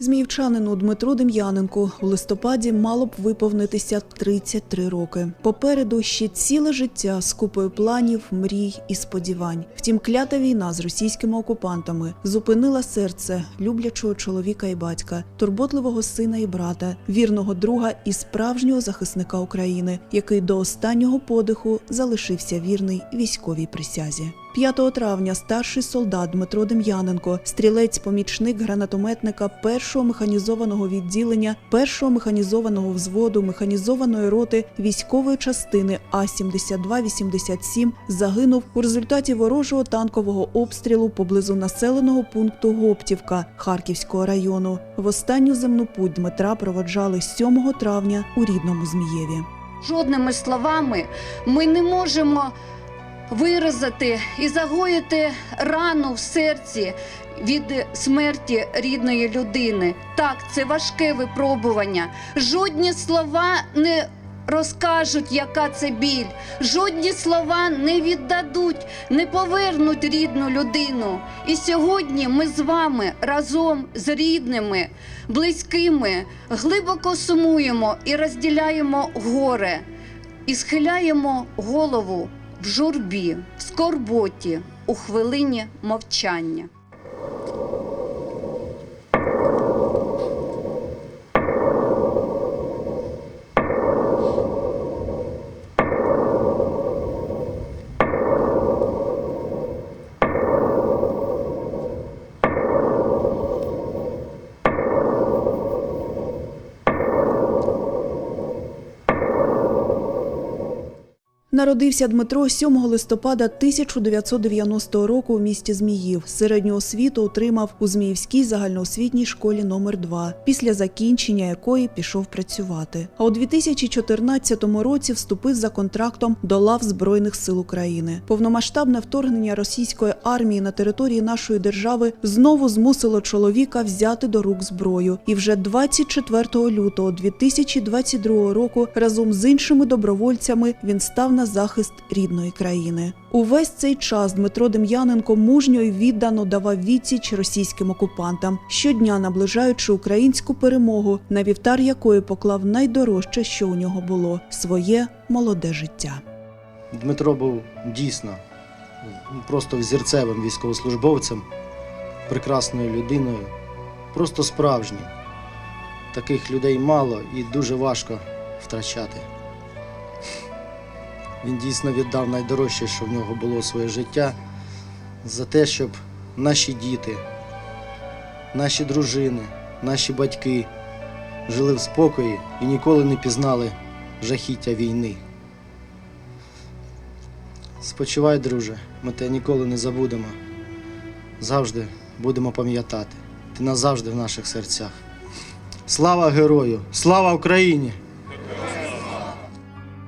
Зміївчанину Дмитру Дем'яненку у листопаді мало б виповнитися 33 роки. Попереду ще ціле життя з купою планів, мрій і сподівань. Втім, клята війна з російськими окупантами зупинила серце люблячого чоловіка і батька, турботливого сина і брата, вірного друга і справжнього захисника України, який до останнього подиху залишився вірний військовій присязі. 5 травня старший солдат Дмитро Дем'яненко, стрілець-помічник гранатометника першого механізованого відділення, першого механізованого взводу механізованої роти військової частини А 7287 загинув у результаті ворожого танкового обстрілу поблизу населеного пункту Гоптівка Харківського району. В останню земну путь Дмитра проводжали 7 травня у рідному Змієві. Жодними словами ми не можемо виразити і загоїти рану в серці від смерті рідної людини. Так, це важке випробування. Жодні слова не розкажуть, яка це біль. Жодні слова не віддадуть, не повернуть рідну людину. І сьогодні ми з вами разом з рідними, близькими глибоко сумуємо і розділяємо горе, і схиляємо голову в журбі, в скорботі, у хвилині мовчання. Народився Дмитро 7 листопада 1990 року у місті Зміїв. Середню освіту отримав у Зміївській загальноосвітній школі номер 2 після закінчення якої пішов працювати. А у 2014 році вступив за контрактом до лав Збройних сил України. Повномасштабне вторгнення російської армії на території нашої держави знову змусило чоловіка взяти до рук зброю. І вже 24 лютого 2022 року разом з іншими добровольцями він став на захист рідної країни. Увесь цей час Дмитро Дем'яненко мужньо і віддано давав відсіч російським окупантам, щодня наближаючи українську перемогу, на вівтар якої поклав найдорожче, що у нього було своє молоде життя. Дмитро був дійсно просто взірцевим військовослужбовцем, прекрасною людиною, просто справжнім. Таких людей мало і дуже важко втрачати. Він дійсно віддав найдорожче, що в нього було своє життя, за те, щоб наші діти, наші дружини, наші батьки жили в спокої і ніколи не пізнали жахіття війни. Спочивай, друже, ми тебе ніколи не забудемо. Завжди будемо пам'ятати. Ти назавжди в наших серцях. Слава герою! Слава Україні!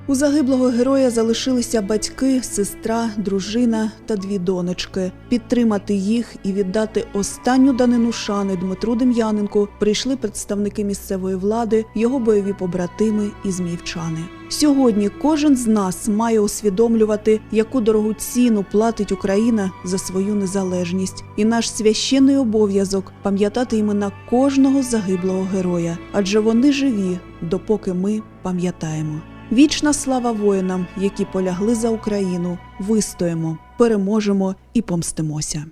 У загиблого героя залишилися батьки, сестра, дружина та дві донечки. Підтримати їх і віддати останню данину шани Дмитру Дем'яненку прийшли представники місцевої влади, його бойові побратими і зміївчани. Сьогодні кожен з нас має усвідомлювати, яку дорогу ціну платить Україна за свою незалежність, і наш священний обов'язок пам'ятати імена кожного загиблого героя, адже вони живі, допоки ми пам'ятаємо. Вічна слава воїнам, які полягли за Україну. Вистоїмо, переможемо і помстимося.